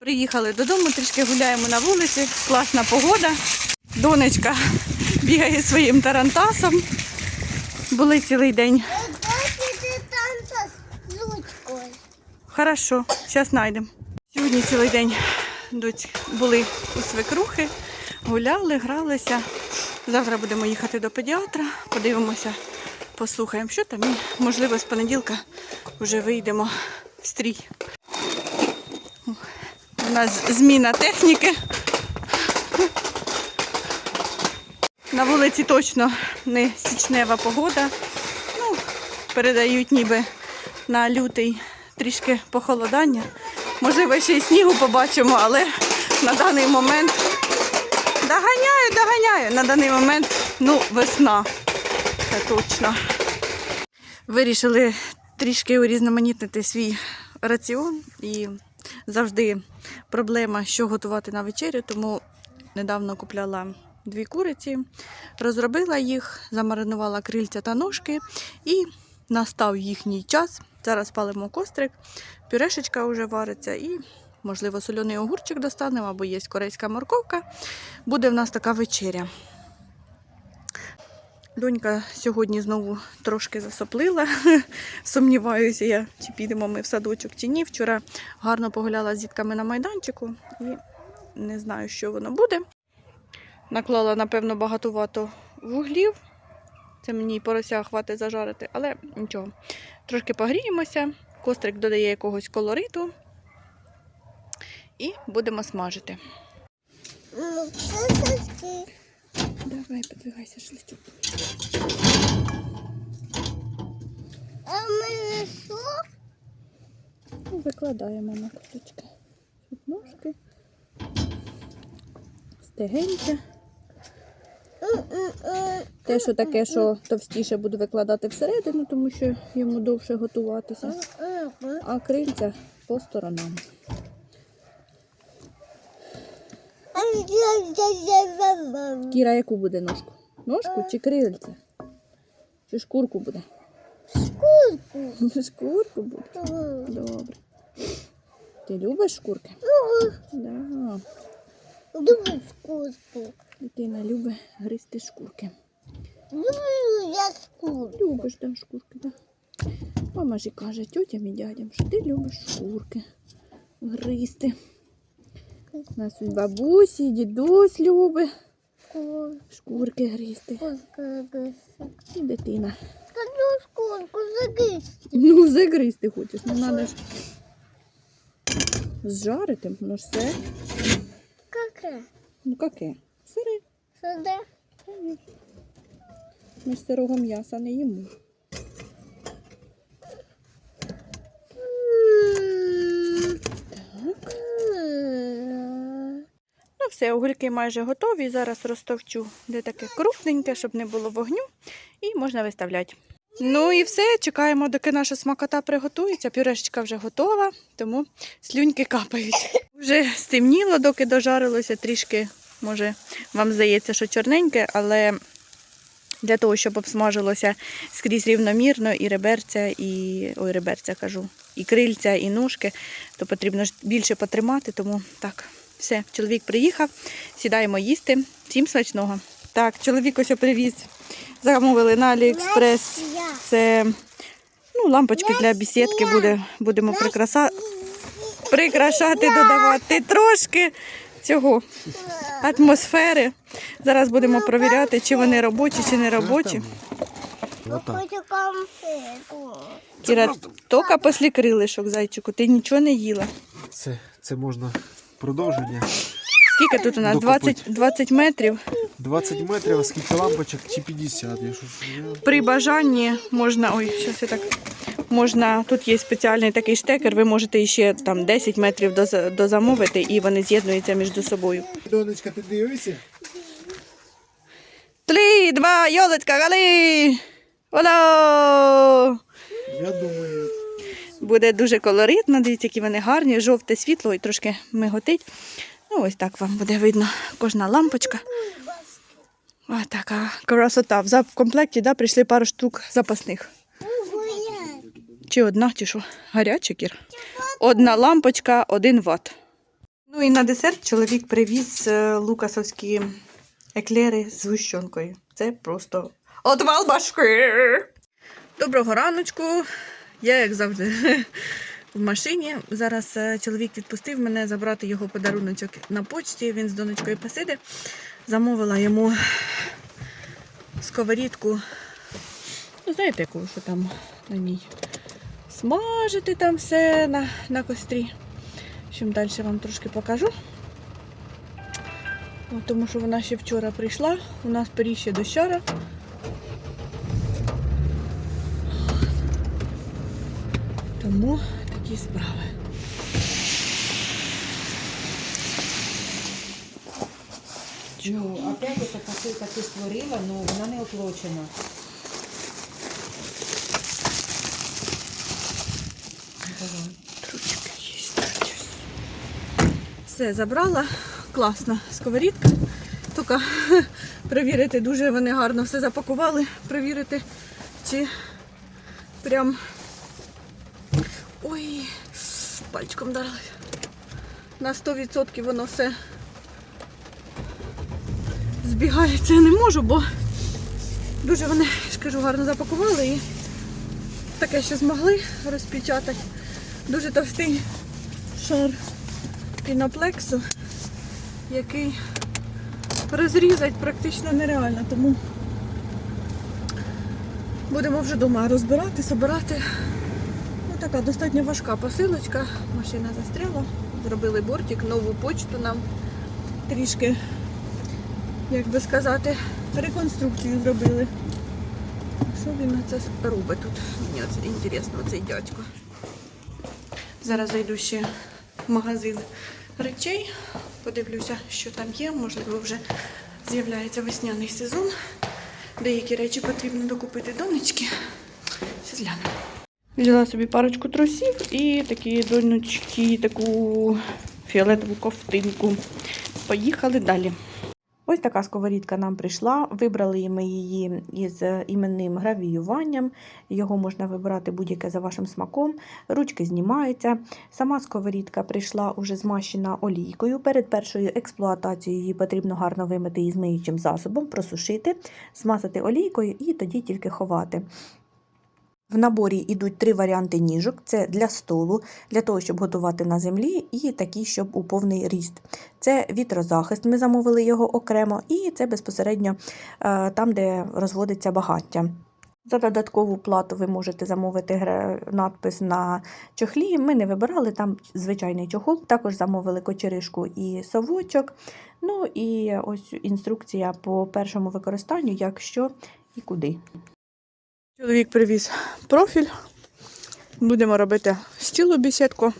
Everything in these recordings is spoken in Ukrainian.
Приїхали додому, трішки гуляємо на вулиці, класна погода. Донечка бігає своїм тарантасом. Були цілий день. Хорошо, зараз знайдемо. Сьогодні цілий день були у свекрухи, гуляли, гралися. Завтра будемо їхати до педіатра, подивимося, послухаємо, що там. І, можливо, з понеділка вже вийдемо в стрій. У нас зміна техніки. На вулиці точно не січнева погода. Ну, передають ніби на лютий трішки похолодання. Можливо, ще й снігу побачимо, але на даний момент доганяю, доганяю. На даний момент ну, весна. Це точно. Вирішили трішки урізноманітнити свій раціон і завжди проблема, що готувати на вечерю, тому недавно купляла дві куриці, розробила їх, замаринувала крильця та ножки і настав їхній час. Зараз палимо кострик, пюрешечка вже вариться і, можливо, соляний огурчик достанемо або є корейська морковка. Буде в нас така вечеря. Донька сьогодні знову трошки засоплила. Сумніваюся, я, чи підемо ми в садочок чи ні. Вчора гарно погуляла з дітками на майданчику і не знаю, що воно буде. Наклала, напевно, багатувато вуглів. Це мені порося хватить зажарити, але нічого. Трошки погріємося, кострик додає якогось колориту і будемо смажити. Давай, подвигайся, шличок. А мене що? Викладаємо на кусочки. Тут ножки, стегенця. Те, що таке, що товстіше буду викладати всередину, тому що йому довше готуватися. А крильця по сторонам. А я- я- я- я- я- Кіра, яку буде ножку? Ножку чи крильця? Чи шкурку буде? Шкурку. Шкурку буде. Добре. Ти любиш шкурки? Да. Люблю шкурку. Дитина любить гризти шкурки. Люблю я шкурку. Любиш, да, шкурки, да. Мама ж і каже тьотям і дядям, що ти любиш шкурки гризти. У нас і бабусі, дідусь любить шкурки гризти. І дитина. Скажу шкурку загризти. Ну, загризти хочеш, ну треба ж зжарити, ну ж все. Каке? Ну яке? Сире. Сюди. Ми ж сирого м'яса не їмо. Все, огірки майже готові. Зараз розтовчу, де таке крупненьке, щоб не було вогню, і можна виставляти. Ну і все, чекаємо, доки наша смакота приготується. Пюрешечка вже готова, тому слюньки капають. Вже стемніло, доки дожарилося трішки. Може, вам здається, що чорненьке, але для того, щоб обсмажилося скрізь рівномірно і реберця, і ой, реберця кажу, і крильця, і ножки, то потрібно більше потримати. Тому так, все, чоловік приїхав, сідаємо їсти. Всім смачного. Так, чоловік ось привіз. Замовили на Аліекспрес. Це ну, лампочки для бесідки буде, будемо прикраса... прикрашати, додавати трошки цього атмосфери. Зараз будемо провіряти, чи вони робочі, чи не робочі. Кіра, тільки після крилишок, зайчику, ти нічого не їла. Це, це можна продовження. Скільки тут у нас? Докупить. 20, 20 метрів. 20 метрів, а скільки лампочок чи 50. Я щось. При бажанні можна. Ой, щось я так. Можна, тут є спеціальний такий штекер, ви можете ще там 10 метрів доз- дозамовити і вони з'єднуються між собою. Донечка, ти дивишся? Три, два, йолочка, гали! Оло! Буде дуже колоритно, дивіться, які вони гарні, жовте світло і трошки миготить. Ну, ось так вам буде видно кожна лампочка. Ось така красота. В комплекті да, прийшли пару штук запасних. Чи одна, чи що? Гаряча кір. Одна лампочка, один ват. Ну і на десерт чоловік привіз е, лукасовські еклери з гущонкою. Це просто отвал башки. Доброго раночку. Я, як завжди, в машині. Зараз е, чоловік відпустив мене забрати його подаруночок на почті. Він з донечкою посиде. Замовила йому сковорідку. Ну, знаєте, яку, що там на ній. Смажити там все на, на кострі. Чим далі вам трошки покажу. Тому що вона ще вчора прийшла, у нас пиріг ще до Тому такі справи. Ну, опять эта посылка ты створила, но вона не оплачена. Ручки є. Все, забрала. Класна сковорідка. Тільки перевірити, дуже вони гарно все запакували. Перевірити, чи прям. Пальчиком дарили. На 100% воно все збігається. Я не можу, бо дуже вони, я гарно запакували і таке, що змогли розпечатати. Дуже товстий шар піноплексу, який розрізати практично нереально, тому будемо вже вдома розбирати, собирати. Така достатньо важка посилочка. Машина застряла. Зробили бортик, нову почту нам трішки, як би сказати, реконструкцію зробили. Що він на це робить тут? Мені це інтересно, цей дядько. Зараз зайду ще в магазин речей, подивлюся, що там є. Можливо, вже з'являється весняний сезон. Деякі речі потрібно докупити донечки. Щас гляну. Взяла собі парочку трусів і такі донечки, таку фіолетову ковтинку. Поїхали далі. Ось така сковорідка нам прийшла. Вибрали ми її із іменним гравіюванням. Його можна вибирати будь-яке за вашим смаком. Ручки знімаються. Сама сковорідка прийшла уже змащена олійкою. Перед першою експлуатацією її потрібно гарно вимити із миючим засобом, просушити, смазати олійкою і тоді тільки ховати. В наборі йдуть три варіанти ніжок: це для столу, для того, щоб готувати на землі, і такі, щоб у повний ріст. Це вітрозахист, ми замовили його окремо, і це безпосередньо е, там, де розводиться багаття. За додаткову плату ви можете замовити надпис на чохлі. Ми не вибирали там звичайний чохол. Також замовили кочеришку і совочок. Ну і ось інструкція по першому використанню, як що і куди. Чоловік привіз профіль. Будемо робити стілу бесідку.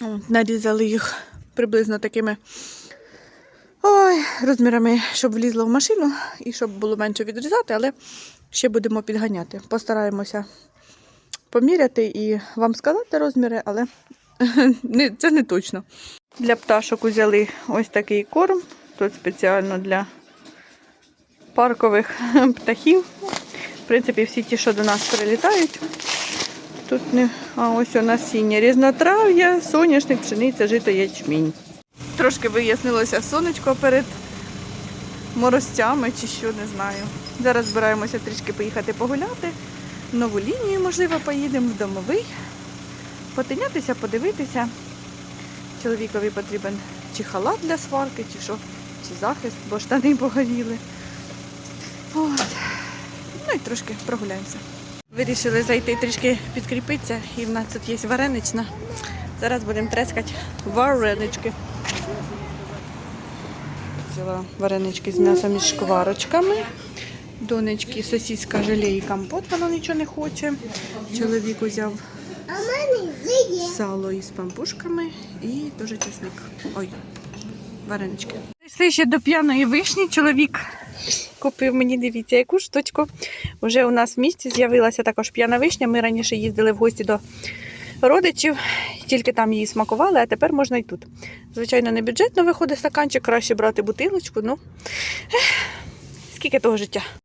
От, Нарізали їх приблизно такими ой, розмірами, щоб влізло в машину і щоб було менше відрізати, але ще будемо підганяти. Постараємося поміряти і вам сказати розміри, але це не точно. Для пташок взяли ось такий корм. Тут спеціально для паркових птахів. В принципі, всі ті, що до нас прилітають. Тут не. А ось у насіння різнотрав'я, соняшник, пшениця, жито, ячмінь. Трошки вияснилося сонечко перед морозцями чи що, не знаю. Зараз збираємося трішки поїхати погуляти. Нову лінію, можливо, поїдемо в домовий. Потинятися, подивитися. Чоловікові потрібен чи халат для сварки, чи що, чи захист, бо штани погоріли. От. Ну і трошки прогуляємося. Вирішили зайти трішки підкріпитися, і в нас тут є варенична. Зараз будемо трескати варенички. Взяла варенички з м'ясом і шкварочками. Донечки сосиска, желе і компот, вона нічого не хоче. Чоловік зиє. сало із пампушками і дуже чесник. Ой, варенички. Прийшли ще до п'яної вишні. Чоловік купив мені, дивіться, яку штучку. Уже у нас в місті з'явилася також п'яна вишня. Ми раніше їздили в гості до родичів, тільки там її смакували, а тепер можна і тут. Звичайно, не бюджетно виходить стаканчик, краще брати бутилочку. Ну, скільки того життя.